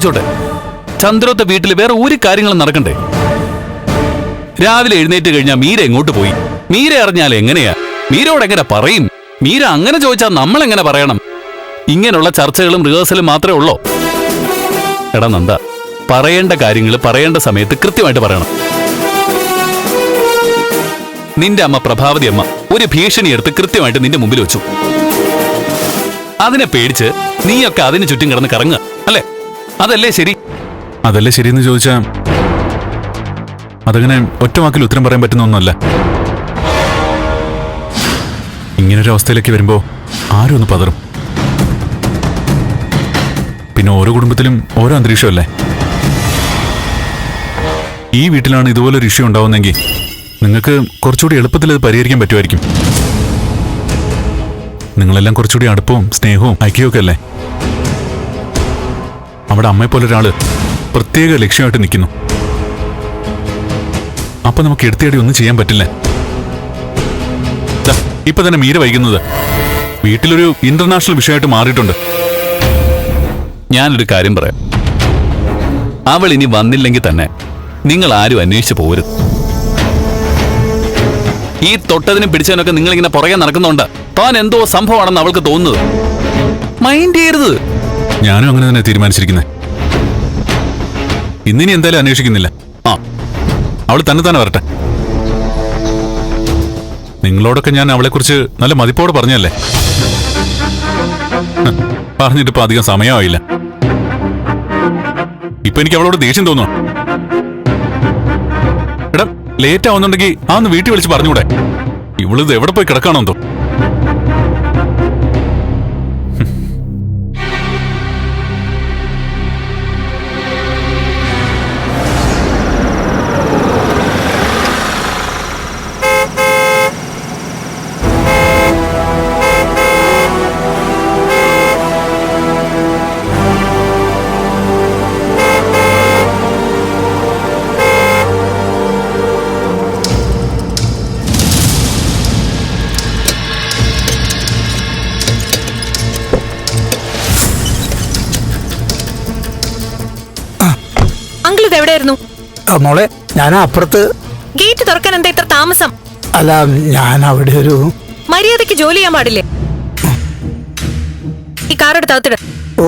ചോട്ടെ. ചന്ദ്രോത്തെ വീട്ടിൽ വേറെ ഒരു കാര്യങ്ങളും നടക്കണ്ടേ? രാവിലെ എഴുന്നേറ്റ് കഴിഞ്ഞാൽ മീര എങ്ങോട്ട് പോയി? മീര അറിഞ്ഞാൽ എങ്ങനെയാ? മീരോട് എങ്ങനെ പറയും? മീര അങ്ങനെ ചോദിച്ചാൽ നമ്മൾ എങ്ങനെ പറയണം? ഇങ്ങനെയുള്ള ചർച്ചകളും റിഹേഴ്സലും മാത്രമേ ഉള്ളോ? എടാ നന്ദ പറയേണ്ട കാര്യങ്ങൾ പറയേണ്ട സമയത്ത് കൃത്യമായിട്ട് പറയണം. നിന്റെ അമ്മ പ്രഭാവതി അമ്മ ഒരു ഭീഷണി എടുത്ത് കൃത്യമായിട്ട് നിന്റെ മുമ്പിൽ വെച്ചു. അതിനെ പേടിച്ച് നീയൊക്കെ അതിന് ചുറ്റും കിടന്ന് കറങ്ങുക അല്ലേ? അതല്ലേ ശരി? അതല്ലേ ശരിയെന്ന് ചോദിച്ചാ അതങ്ങനെ ഒറ്റ വാക്കിൽ ഉത്തരം പറയാൻ പറ്റുന്ന ഒന്നല്ല ഇങ്ങനൊരു അവസ്ഥയിലേക്ക് വരുമ്പോ ആരും ഒന്ന് പതറും. പിന്നെ ഓരോ കുടുംബത്തിലും ഓരോ അന്തരീക്ഷമല്ലേ? ഈ വീട്ടിലാണ് ഇതുപോലൊരു ഇഷ്യൂ ഉണ്ടാവുന്നെങ്കിൽ നിങ്ങൾക്ക് കുറച്ചുകൂടി എളുപ്പത്തിൽ അത് പരിഹരിക്കാൻ പറ്റുമായിരിക്കും. നിങ്ങളെല്ലാം കുറച്ചുകൂടി അടുപ്പവും സ്നേഹവും ഐക്യമൊക്കെ അല്ലേ? അവിടെ അമ്മയെപ്പോലെ ഒരാൾ പ്രത്യേക ലക്ഷ്യമായിട്ട് നിൽക്കുന്നു. അപ്പൊ നമുക്ക് എടുത്തേടി ഒന്നും ചെയ്യാൻ പറ്റില്ല. ഇപ്പൊ തന്നെ മീര വൈകുന്നത്. വീട്ടിലൊരു ഇന്റർനാഷണൽ വിഷയമായിട്ട് മാറിയിട്ടുണ്ട്. ഞാനൊരു കാര്യം പറയാം. അവൾ ഇനി വന്നില്ലെങ്കിൽ തന്നെ നിങ്ങൾ ആരും അന്വേഷിച്ചു പോരുത് ഈ തൊട്ടതിനും പിടിച്ചതിനൊക്കെ നിങ്ങൾ ഇങ്ങനെ പുറകെ നടക്കുന്നുണ്ട് താൻ എന്തോ സംഭവമാണെന്ന് അവൾക്ക് തോന്നുന്നത്. മൈൻഡ് ചെയ്യരുത്. ഞാനും അങ്ങനെ തന്നെ തീരുമാനിച്ചിരിക്കുന്നത് ഇന്നിനി എന്തായാലും അന്വേഷിക്കുന്നില്ല. ആ അവൾ തന്നെ തന്നെ വരട്ടെ. നിങ്ങളോടൊക്കെ ഞാൻ അവളെക്കുറിച്ച് നല്ല മതിപ്പോടെ പറഞ്ഞല്ലേ പറഞ്ഞിട്ട് പറഞ്ഞിട്ടിപ്പോ അധികം സമയമായില്ല. ഇപ്പൊ എനിക്ക് അവളോട് ദേഷ്യം തോന്നുന്നു എടാ ലേറ്റ് ആവുന്നുണ്ടെങ്കിൽ ആ ഒന്ന് വീട്ടിൽ വിളിച്ച് പറഞ്ഞൂടെ ഇവളിത് എവിടെ പോയി കിടക്കാണോ എന്തോ? അങ്കിൾ ഇത് എവിടെയായിരുന്നു? ആ, മോളെ ഞാൻ അപ്പുറത്ത്. ഗേറ്റ് തുറക്കാൻ എന്താ ഇത്ര താമസം? അല്ല ഞാൻ അവിടെ ഒരു മര്യാദയ്ക്ക് ജോലി ചെയ്യാൻ പാടില്ലേ? ഈ കാർ എടുത്ത് അകത്തിട്. ഓ.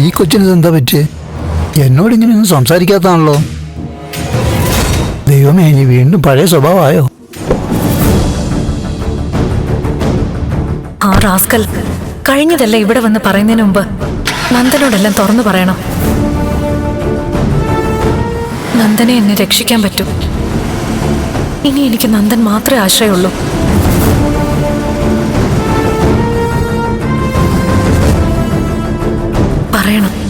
ഈ കൊച്ചിന് എന്താ പറ്റിയേ? എന്നോട് ഇങ്ങനെ ഒന്നും സംസാരിക്കാത്താണല്ലോ ദൈവമേ ഇനി വീണ്ടും പഴയ സ്വഭാവമായോ? ആ റാസ്കൽ കഴിഞ്ഞതല്ല ഇവിടെ വന്ന് പറയുന്നതിന് മുമ്പ്? നന്ദനോടെല്ലാം തുറന്നു പറയണം. നന്ദനെ എന്നെ രക്ഷിക്കാൻ പറ്റും. ഇനി എനിക്ക് നന്ദൻ മാത്രമേ ആശ്രയമുള്ളൂ. പറയണം.